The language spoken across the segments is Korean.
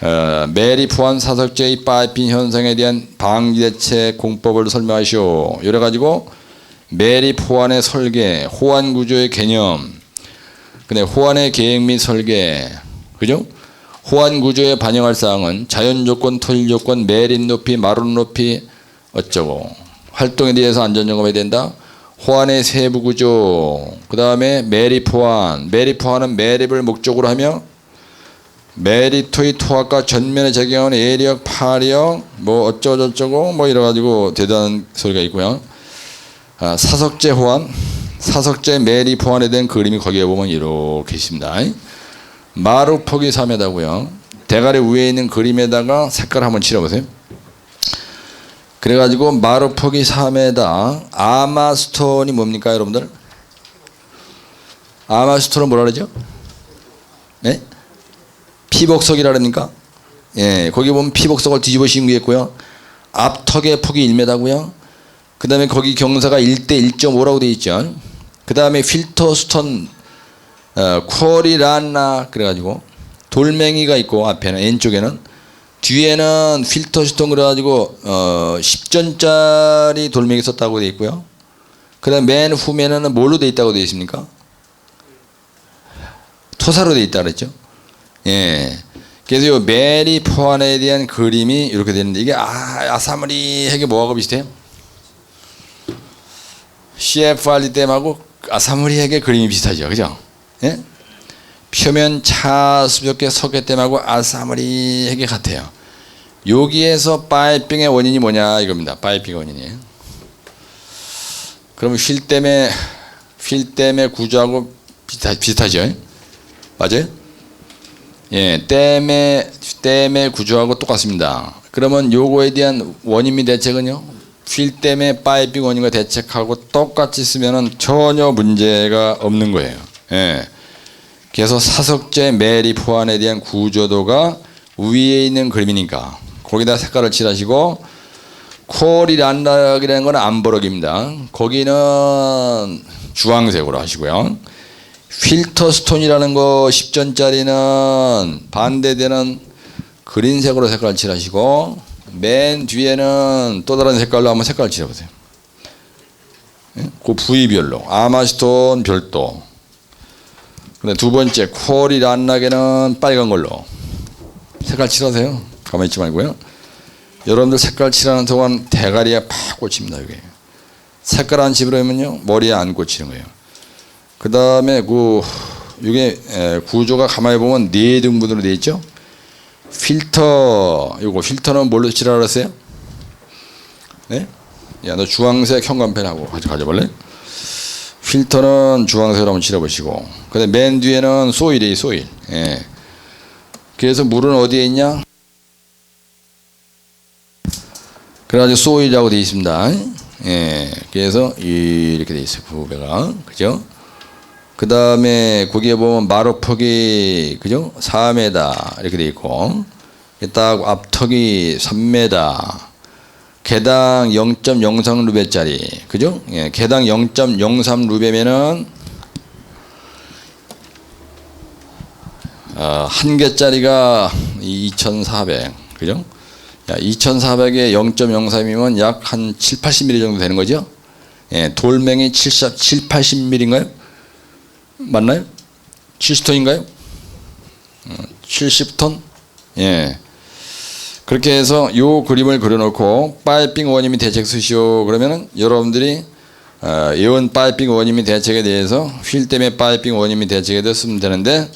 어, 메리 포함 사석제의 파이핑 현상에 대한 방지 대책 공법을 설명하시오. 이래 가지고 메리 포환의 설계, 호환 구조의 개념, 근데 호환의 계획 및 설계, 그죠? 호환 구조에 반영할 사항은 자연 조건, 토질 조건, 매립 높이, 마룬 높이 어쩌고 활동에 대해서 안전 점검해야 된다. 호환의 세부 구조, 그 다음에 매립 호환, 매립 호환은 매립을 목적으로 하며 메리토의 토학과 전면에 적용하는 예력, 파력, 뭐 어쩌고저쩌고 뭐 이래가지고 대단한 소리가 있고요. 아, 사석제 호환, 사석제 메리 호환에 대한 그림이 거기에 보면 이렇게 있습니다. 마루폭이 3m고요. 대가리 위에 있는 그림에다가 색깔 한번 칠해보세요. 그래가지고 마루폭이 3m, 아마스톤이 뭡니까 여러분들? 아마스톤은 뭐라 그러죠? 네? 피복석이라니까. 예, 거기 보면 피복석을 뒤집어 있고요. 앞턱의 폭이 1m고요. 그 다음에 거기 경사가 1대 1.5라고 되어 있죠. 그 다음에 필터 스톤, 어, 쿼리란나 그래가지고 돌멩이가 있고 앞에는 왼쪽에는 뒤에는 필터 스톤 그래가지고 어, 10전짜리 돌멩이 썼다고 되어 있고요. 그 다음 맨 후면에는 뭘로 되어 있다고 되어 있습니까? 토사로 되어 있다 그랬죠. 예. 그래서 이 메리 포환에 대한 그림이 이렇게 되는데 이게 아, 아사무리하게 뭐하고 비슷해요? CFRD 댐하고 아사무리하게 그림이 비슷하죠. 그죠? 예? 표면 차수벽계 석회댐하고 아사무리하게 같아요. 여기에서 파이핑의 원인이 뭐냐 이겁니다. 파이핑의 원인이. 그럼 휠댐의 휠댐의 구조하고 비슷하, 비슷하죠. 맞아요? 예, 댐의 댐의 구조하고 똑같습니다. 그러면 요거에 대한 원인 및 대책은요. 필댐의 파이핑 원인과 대책하고 똑같이 쓰면은 전혀 문제가 없는 거예요. 예. 그래서 사석제 매립 호환에 대한 구조도가 위에 있는 그림이니까 거기다 색깔을 칠하시고 콜이 란락이라는 건 암버럭입니다. 거기는 주황색으로 하시고요. 필터 스톤이라는 거 10전짜리는 반대되는 그린색으로 색깔 칠하시고 맨 뒤에는 또 다른 색깔로 한번 색깔 칠해보세요. 예? 그 부위별로 아마스톤 별도. 근데 두 번째 콜이 란락에는 빨간 걸로 색깔 칠하세요. 가만히 있지 말고요. 여러분들 색깔 칠하는 동안 대가리에 팍 꽂힙니다. 여기 색깔 안 칠하면요 머리에 안 꽂히는 거예요. 그 다음에 그 이게 에, 구조가 가만히 보면 네 등분으로 되어 있죠. 필터 요거 필터는 뭘로 칠하라 그랬어요? 네? 야 너 주황색 형광펜하고 같이 가져볼래? 필터는 주황색으로 한번 칠해보시고 근데 맨 뒤에는 소일이 소일 예. 그래서 물은 어디에 있냐? 그래가지고 소일이라고 되어 있습니다 예. 그래서 이렇게 되어 있어요 부배가 그죠? 그 다음에 거기에 보면 마루폭이 그죠? 4m 이렇게 돼 있고 딱 앞턱이 3m 개당 0.03 루베짜리 그죠? 예, 개당 0.03 루베면은 어, 한 개짜리가 2,400 그죠? 2,400에 0.03이면 약 한 7, 80mm 정도 되는 거죠? 예, 돌멩이 7, 7 80mm인가요? 맞나요? 70톤인가요? 70톤? 예. 그렇게 해서 요 그림을 그려놓고 파이핑 및 대책 쓰시오 그러면은 여러분들이 어, 이원 파이핑 및 대책에 대해서 휠 때문에 파이핑 및 대책에 대해서 쓰면 되는데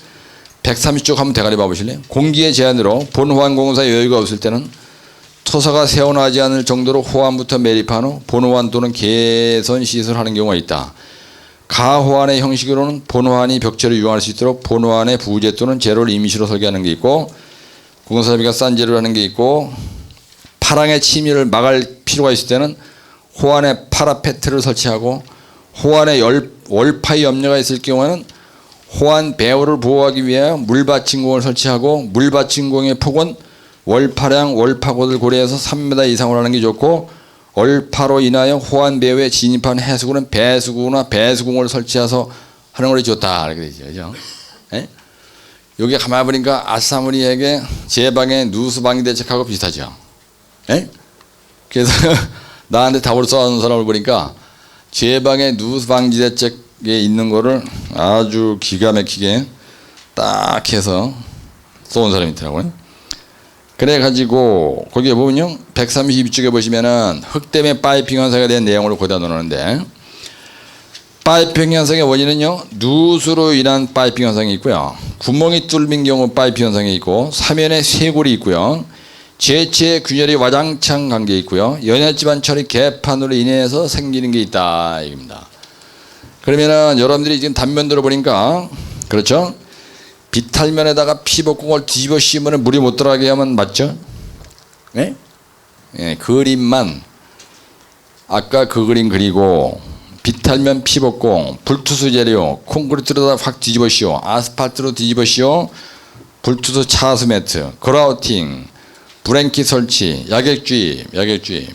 130쪽 한번 대가리 봐보실래요? 공기의 제한으로 본 호환공사 여유가 없을 때는 토사가 세워나지 않을 정도로 호환부터 매립한 후 본호환 또는 개선 시설하는 경우가 있다. 가호환의 형식으로는 본호환이 벽체를 이용할 수 있도록 본호환의 부재 또는 재료를 임시로 설계하는 게 있고 공사비가 싼 재료를 하는 게 있고 파랑의 침입을 막을 필요가 있을 때는 호환에 파라페트를 설치하고 호환에 열, 월파의 염려가 있을 경우에는 호환 배우를 보호하기 위해 물받침공을 설치하고 물받침공의 폭은 월파량 월파고를 고려해서 3m 이상으로 하는 게 좋고 월파로 인하여 호환 배우에 진입한 해수구는 배수구나 배수공을 설치해서 하는 것이 좋다 이렇게 되죠. 그죠? 예? 여기 가만히 보니까 아사무리에게 제 방에 누수 방위 대책하고 비슷하죠. 예? 그래서 나한테 답을 써는 사람을 보니까 제 방에 누수 방지 대책에 있는 거를 아주 기가 막히게 딱 해서 써온 사람이 있더라고요. 그래 가지고 거기에 보면요. 132쪽에 보시면은 흙 때문에 파이핑 현상에 대한 내용을 거기다 넣는데 파이핑 현상의 원인은요. 누수로 인한 파이핑 현상이 있고요. 구멍이 뚫린 경우 파이핑 현상이 있고 사면에 쇄골이 있고요. 제체 균열이 와장창 관계 있고요. 연혈지방 처리 개판으로 인해서 생기는 게 있다 이겁니다. 그러면은 여러분들이 지금 단면들을 보니까 그렇죠? 비탈면에다가 피복공을 뒤집어 씌우면 물이 못 들어가게 하면 맞죠? 네? 예, 그림만 아까 그 그림 그리고 비탈면 피복공, 불투수 재료, 콘크리트로다 확 뒤집어 씌워, 아스팔트로 뒤집어 씌워, 불투수 차수 매트, 그라우팅, 브랭키 설치, 야객 주입, 야객 주입.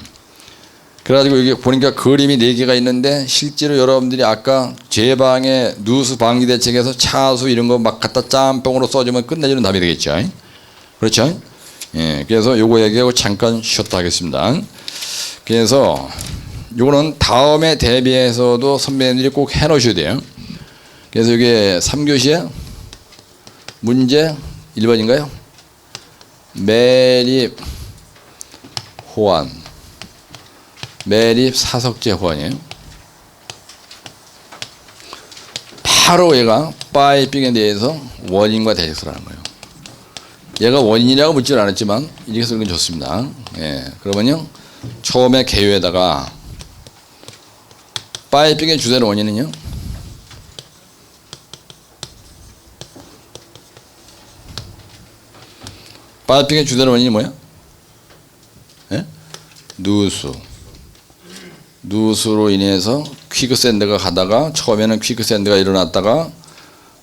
그래가지고 여기 보니까 그림이 네 개가 있는데 실제로 여러분들이 아까 제 방에 누수 방지 대책에서 차수 이런 거 막 갖다 짬뽕으로 써주면 끝내주는 답이 되겠죠. 그렇죠? 예, 그래서 요거 얘기하고 잠깐 쉬었다 하겠습니다. 그래서 요거는 다음에 대비해서도 선배님들이 꼭 해놓으셔야 돼요. 그래서 이게 3교시에 문제 1번인가요? 매립 호환 매립 사석재 호환이에요. 바로 얘가 파이핑에 대해서 원인과 대책서라는 거예요. 얘가 원인이라고 묻지는 않았지만 이렇게 쓰는 건 좋습니다. 예, 그러면요 처음에 개요에다가 파이핑의 주된 원인은요 파이핑의 주된 원인이 뭐야? 예? 누수. 누수로 인해서 퀴크샌드가 가다가 처음에는 퀴크샌드가 일어났다가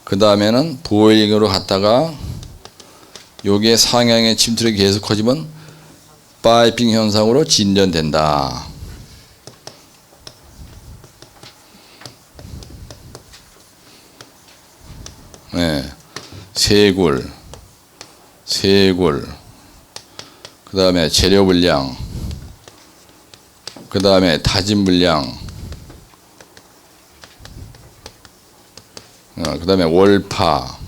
그 다음에는 보일링으로 갔다가 요게 상향의 침투력이 계속 커지면 파이핑 현상으로 진전된다. 네. 세골, 세골, 그 다음에 재료 불량, 그 다음에 다진 불량, 어, 그 다음에 월파,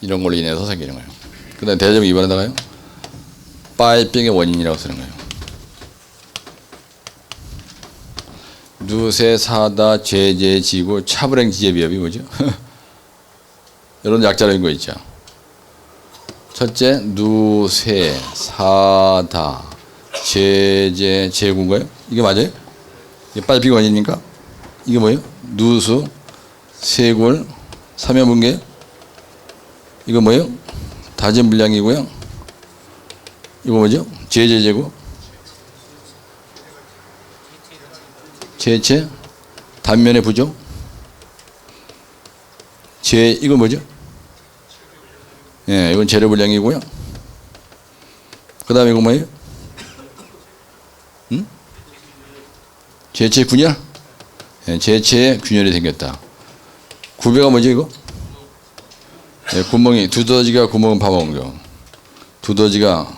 이런 걸로 인해서 생기는 거예요. 그 다음에 대점 2번에다가요. 파이핑의 원인이라고 쓰는 거예요. 누세 사다 제제 지구 차불행 지제 비협이 뭐죠? 이런 약자적인 거 있죠. 첫째 누세 사다 제제 제구인가요? 이게 맞아요? 이게 빨피 원인입니까? 이게 뭐예요? 누수 세골 삼연분계 이거 뭐예요? 다진 분량이고요. 이거 뭐죠? 제제제구 제체 단면의 부족 제 이거 뭐죠? 예, 이건 재료 분량이고요. 그다음에 이거 뭐예요? 제체 균열? 예, 제체에 균열이 생겼다. 구배가 뭐죠 이거? 예, 구멍이 두더지가 구멍을 파먹은 거. 두더지가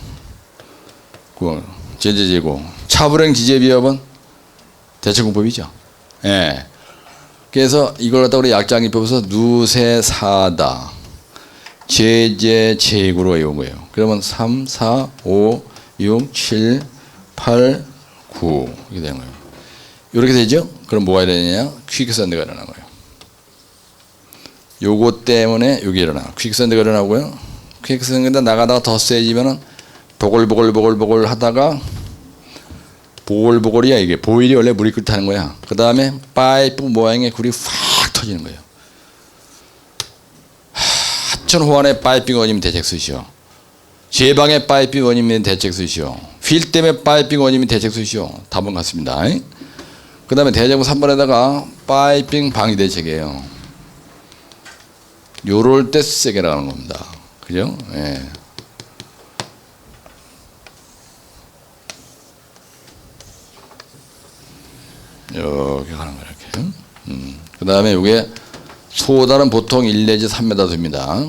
그 제제제고 차불행 지제비협은 대체공법이죠. 예. 그래서 이걸 갖다 우리 약장이 뽑아서 누세사다 제제제구로 외운 거예요. 그러면 3, 4, 5, 6, 7, 8, 9 이렇게 되는 거예요. 이렇게 되죠? 그럼 뭐가 일어나냐? 퀵샌드가 일어나는 거예요. 요거 때문에 여기 일어나. 퀵샌드가 일어나고요. 퀵샌드가 나가다가 더 세지면은 보글보글보글보글 하다가 보글보글이야 이게 보일이 원래 물이 끓다는 거야. 그 다음에 파이프 모양의 굴이 확 터지는 거예요. 하천 호환의 파이핑 원이면 대책 쓰시오. 제방의 파이핑 원이면 대책 쓰시오. 필 때문에 파이핑 원이면 대책 쓰시오. 답은 같습니다. 그 다음에 대제부 3번에다가 파이핑 방위 대책이에요. 요럴 때 나가는 겁니다. 그죠? 예. 이렇게 가는 거예요. 이렇게. 음. 그 다음에 이게 소달은 보통 1 내지 3m 됩니다.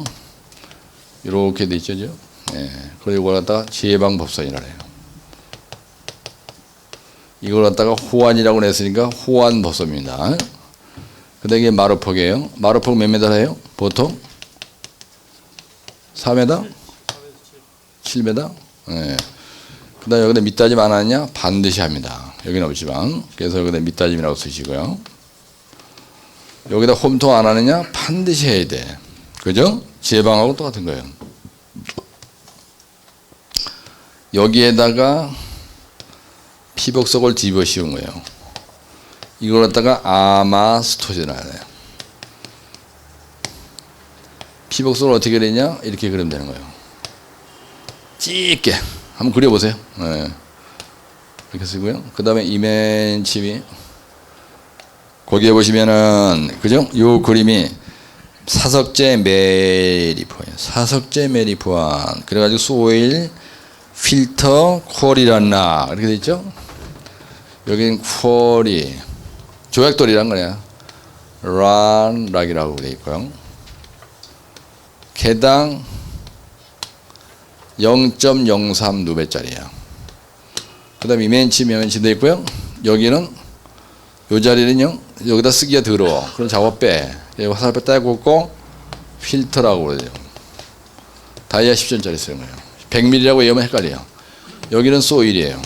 이렇게 돼 있죠. 죠? 예. 그리고 이걸 갖다가 지해방법선이라 해요. 이걸 갖다가 호환이라고 냈으니까 호환법선입니다. 그 다음에 이게 마루폭이에요. 마루폭 몇 메다 해요? 보통? 4m? 7m? 예. 그 다음에 여기다 밑다짐 안 하느냐? 반드시 합니다. 여기는 없지만. 그래서 여기다 밑다짐이라고 쓰시고요. 여기다 홈통 안 하느냐? 반드시 해야 돼. 그죠? 지혜방하고 똑같은 거예요. 여기에다가 피복석을 뒤집어 씌운 거예요. 이걸 갖다가 아마스토제라 해요. 피복석을 어떻게 그리냐? 이렇게 그리면 되는 거예요. 찢게 한번 그려보세요. 네. 이렇게 쓰고요. 그 다음에 이맨침이 거기에 보시면은 그죠? 요 그림이 사석제 메리포예요. 사석제 메리포안. 그래가지고 소일 필터 퀄이란나 이렇게 돼 있죠? 여기는 퀄이 조약돌이란 거냐? 란락이라고 돼 있고요. 개당 0.03 누베짜리야. 그 다음에 이멘치 면치 돼 있고요. 여기는 요 자리는요. 여기다 쓰기가 더러워. 그럼 작업 빼. 여기 화살 빼 떼고 있고 필터라고 그러죠. 다이아 10전짜리 쓰는 거예요. 100mm라고 외우면 헷갈려요. 여기는 소일이에요.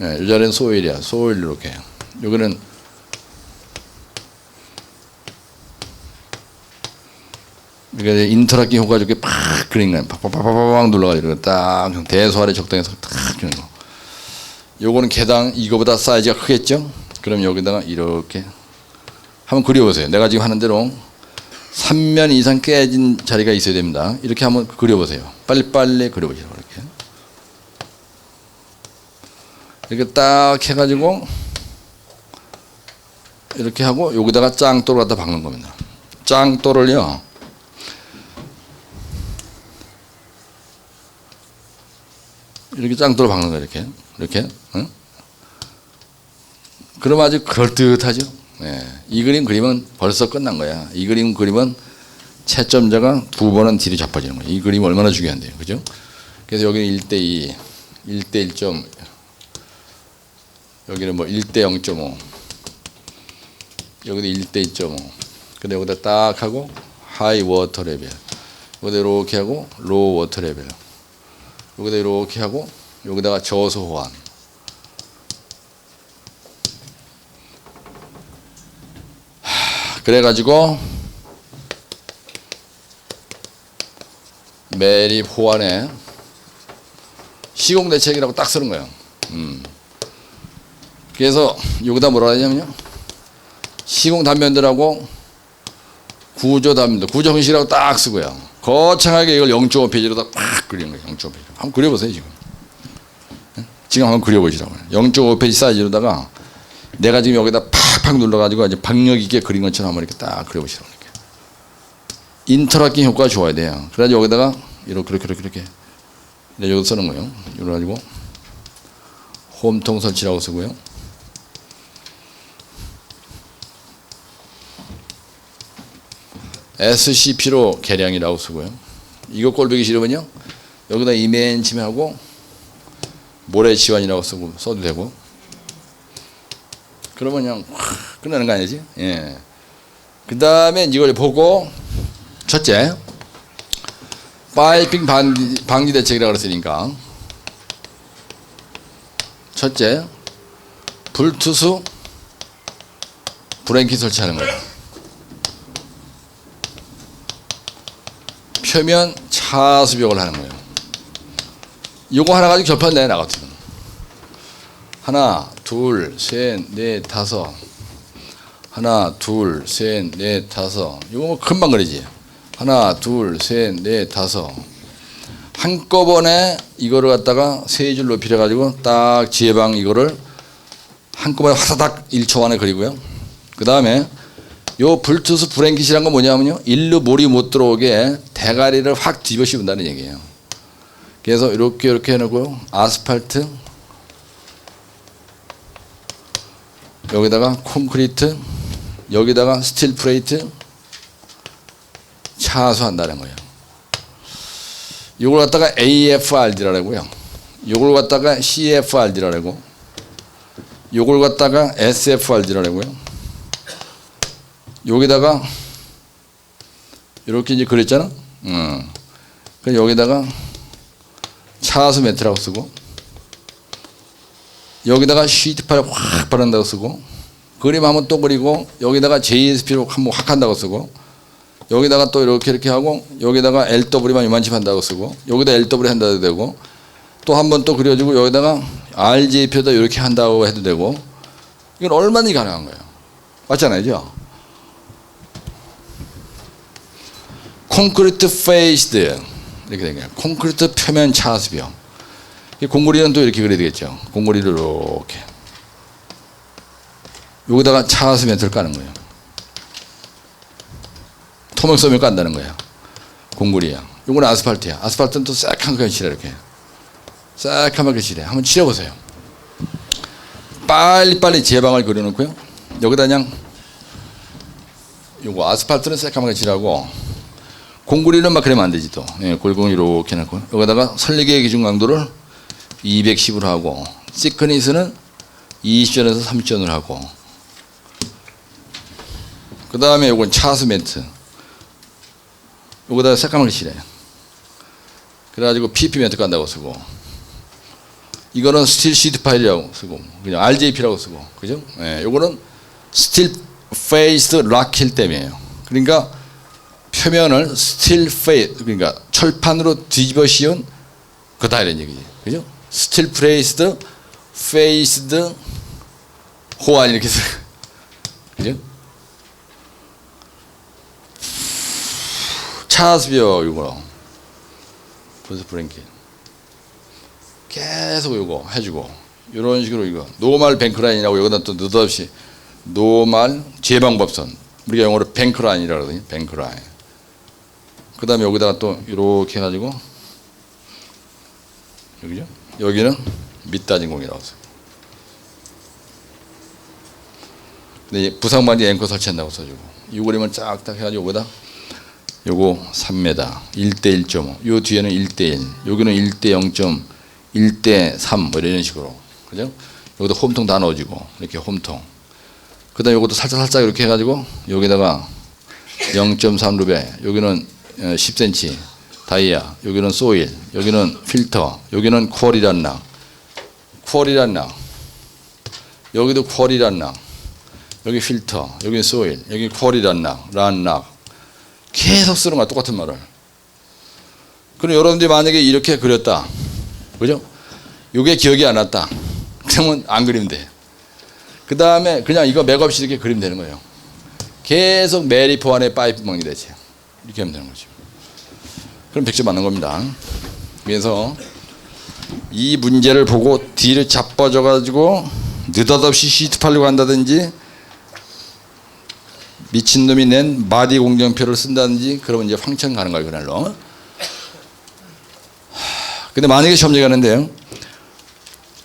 네, 이 자리는 소일이야. 소일 이렇게. 여기는 그러니까 인터락팅 효과 좋게 팍 그린 거예요. 팍팍팍팍팍 눌러가지고 딱 대소알의 적당해서 탁 주는 거. 요거는 개당 이거보다 사이즈가 크겠죠? 그럼 여기다가 이렇게 한번 그려보세요. 내가 지금 하는 대로 3면 이상 깨진 자리가 있어야 됩니다. 이렇게 한번 그려보세요. 빨리빨리 그려보시라고 이렇게. 딱 해가지고 이렇게 하고 여기다가 짱돌을 갖다 박는 겁니다. 짱돌을요. 이렇게 짱돌을 박는 거예요. 이렇게 이렇게. 응? 그럼 아주 그럴듯하죠. 예. 이 그림 그림은 벌써 끝난 거야. 이 그림 그림은 채점자가 두 번은 뒤로 잡아지는 거예요. 이 그림 얼마나 중요한데요. 그죠? 그래서 여기는 1대2, 1대 1점, 여기는 뭐 1대 0.5, 여기도 1대 2.5. 근데 여기다 딱 하고 하이 워터 레벨. 여기다 이렇게 하고 로우 워터 레벨. 여기다 이렇게 하고 여기다가 저소 호환. 그래가지고 매립 호환에 시공 대책이라고 딱 쓰는 거예요. 음. 그래서 여기다 뭐라 하냐면요. 시공 단면들하고 구조 단면들, 구조 형식이라고 딱 쓰고요. 거창하게 이걸 0.5페이지로 딱 그리는 거예요. 0.5페이지. 한번 그려보세요, 지금. 지금 한번 그려보시라고요. 0.5페이지 사이즈로다가 내가 지금 여기다 팍팍 눌러가지고 이제 박력 있게 그린 것처럼 한번 이렇게 딱 그려보시라고. 인터락팅 효과가 좋아야 돼요. 그래가지고 여기다가 이렇게 이렇게 이렇게 이렇게 이제 여기 쓰는 거예요. 이래 가지고 홈통 설치라고 쓰고요. SCP로 계량이라고 쓰고요. 이거 꼴보기 싫으면요. 여기다 이멘침하고 모래 지환이라고 쓰고 써도 되고. 그러면 그냥 확 끝나는 거 아니지? 예. 그 다음에 이걸 보고 첫째 파이핑 방지, 방지 대책이라고 그랬으니까 첫째 불투수 브레이크 설치하는 거예요. 표면 차수벽을 하는 거예요. 이거 하나 가지고 결판 내 나거든. 하나, 둘, 셋, 넷, 다섯. 하나, 둘, 셋, 넷, 다섯. 이거 뭐 금방 그리지. 하나, 둘, 셋, 넷, 다섯. 한꺼번에 이거를 갖다가 세줄 높이 해가지고 딱 지혜방 이거를 한꺼번에 화사닥 1초 안에 그리고요. 그 다음에 요 불투스 브랭킷이란 건 뭐냐면요. 일로 물이 못 들어오게 대가리를 확 뒤집어 씌운다는 얘기예요. 그래서 이렇게 이렇게 해놓고 아스팔트 여기다가 콘크리트 여기다가 스틸 프레이트 차수한다는 거예요. 이걸 갖다가 AFRD라고요. 이걸 갖다가 CFRD라고. 이걸 갖다가 SFRD라고요. 여기다가 이렇게 이제 그랬잖아. 음. 그 여기다가 차수 매트라고 쓰고 여기다가 시트 파일 확 바른다고 쓰고 그림 한번 또 그리고 여기다가 JSP로 한번 확 한다고 쓰고 여기다가 또 이렇게 이렇게 하고 여기다가 LW만 이만큼 한다고 쓰고 여기다 LW 한다고 해도 되고 또 한번 또 그려주고 여기다가 RJ표도 이렇게 한다고 해도 되고 이건 얼마든지 가능한 거예요. 맞잖아요, 죠 콘크리트 페이스드 이렇게 된 거예요. 콘크리트 표면 차수병. 이 공구리는 또 이렇게 그려야 되겠죠. 공구리를 이렇게 여기다가 차수 멘트를 까는 거예요. 토막섬을 깐다는 거예요. 공구리야. 이건 아스팔트야. 아스팔트는 또 새카맣게 칠해 이렇게. 새카맣게 칠해. 한번 칠해보세요. 빨리빨리 제방을 그려놓고요. 여기다 그냥 요거 아스팔트는 새까맣게 칠하고 공구리는 막 그러면 안 되지 또. 예, 골공이 이렇게 해놓고. 여기다가 설리계 기준 강도를 210으로 하고 시크니스는 20전에서 30전을 하고. 그 다음에 요건 차수 멘트. 요거다 새까맣게 칠해 그래가지고 PP 멘트 간다고 쓰고. 이거는 스틸 시트 파일이라고 쓰고 그냥 RJP라고 쓰고. 그죠? 예, 요거는 스틸 페이스 락힐 댐이에요. 그러니까 표면을 스틸 페이 그러니까 철판으로 뒤집어 씌운 그다 이런 얘기지. 그죠? 스틸 프레이스드 페이스드 호환 이렇게 써 그죠? 차스비어 이거. 벌써 브랭킨 계속 이거 해주고. 이런 식으로 이거. 노말 뱅크라인이라고 여기다 또 느닷없이 노말 제방법선. 우리가 영어로 뱅크라인이라 그러거든요 뱅크라인 그 다음에 여기다가 또 이렇게 해가지고 여기죠 여기는 밑다진 공이라고 써요 근데 부상반지 앵커 설치한다고 써주고 이 그림을 쫙딱 해가지고 여기다 요거 3m 1대 1.5. 요 뒤에는 1대 1. 여기는 1대 0. 1대 3. 뭐 이런 식으로. 그죠? 여기도 홈통 다 넣어지고 이렇게 홈통. 그다음 요것도 살짝 살짝 이렇게 해 가지고 여기다가 0.3 루베. 여기는 10cm 다이아. 여기는 소일. 여기는 필터. 여기는 퀄이란 락. 퀄이란 락. 여기도 퀄이란 락. 여기 필터. 여기 소일. 여기 퀄이란 락. 란 락. 계속 쓰는 거야 똑같은 말을. 그럼 여러분들이 만약에 이렇게 그렸다, 그죠? 이게 기억이 안 났다. 그러면 안 그리면 돼. 그 다음에 그냥 이거 맥없이 이렇게 그리면 되는 거예요. 계속 메리포 안에 파이프 먹이 되지. 이렇게 하면 되는 거죠. 그럼 100점 맞는 겁니다. 그래서 이 문제를 보고 뒤를 자빠져 가지고 느닷없이 시트 팔려고 한다든지 미친놈이 낸 마디 공정표를 쓴다든지 그러면 이제 황천 가는 거예요 그날로. 근데 만약에 시험 얘기하는데요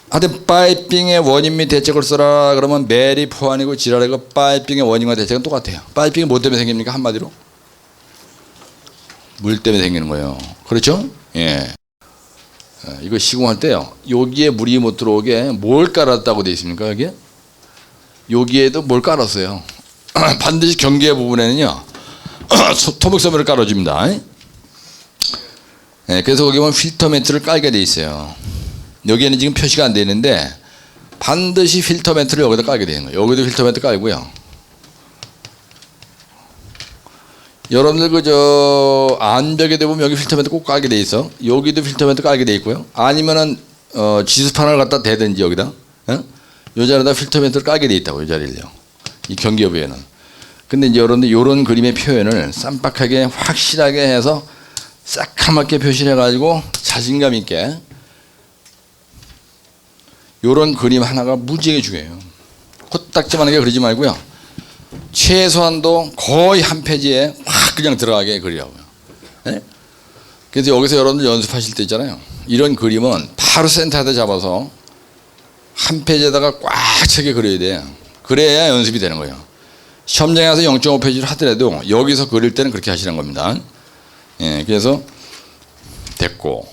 하여튼 파이핑의 원인 및 대책을 써라 그러면 매리 포환이고 지랄이고 파이핑의 원인과 대책은 똑같아요. 파이핑이 뭐 때문에 생깁니까? 한마디로 물 때문에 생기는 거예요 그렇죠 예 어, 이거 시공할 때요 여기에 물이 못 들어오게 뭘 깔았다고 돼 있습니까 여기에 여기에도 뭘 깔았어요 반드시 경계 부분에는요 토목섬유를 깔아줍니다. 네, 그래서 거기 보면 필터 매트를 깔게 돼 있어요. 여기에는 지금 표시가 안 되는데 반드시 필터 매트를 여기다 깔게 되는 거예요. 여기도 필터 매트 깔고요. 여러분들 그저 안벽에 대보면 여기 필터 매트 꼭 깔게 돼 있어. 여기도 필터 매트 깔게 돼 있고요. 아니면은 어, 지수판을 갖다 대든지 여기다. 어? 요 자리에다 필터 매트를 깔게 돼 있다고 요 자리를요. 이 경기여부에는. 근데 이제 여러분들 이런 그림의 표현을 쌈박하게 확실하게 해서 새카맣게 표시를 해가지고 자신감 있게 이런 그림 하나가 무지하게 중요해요. 코딱지만하게 그리지 말고요. 최소한도 거의 한 페이지에 확 그냥 들어가게 그리라고요. 네? 그래서 여기서 여러분들 연습하실 때 있잖아요. 이런 그림은 바로 센터에다 잡아서 한 페이지에다가 꽉 차게 그려야 돼요. 그래야 연습이 되는 거예요. 시험장에 가서 0.5페이지를 하더라도 여기서 그릴 때는 그렇게 하시는 겁니다. 예, 그래서 됐고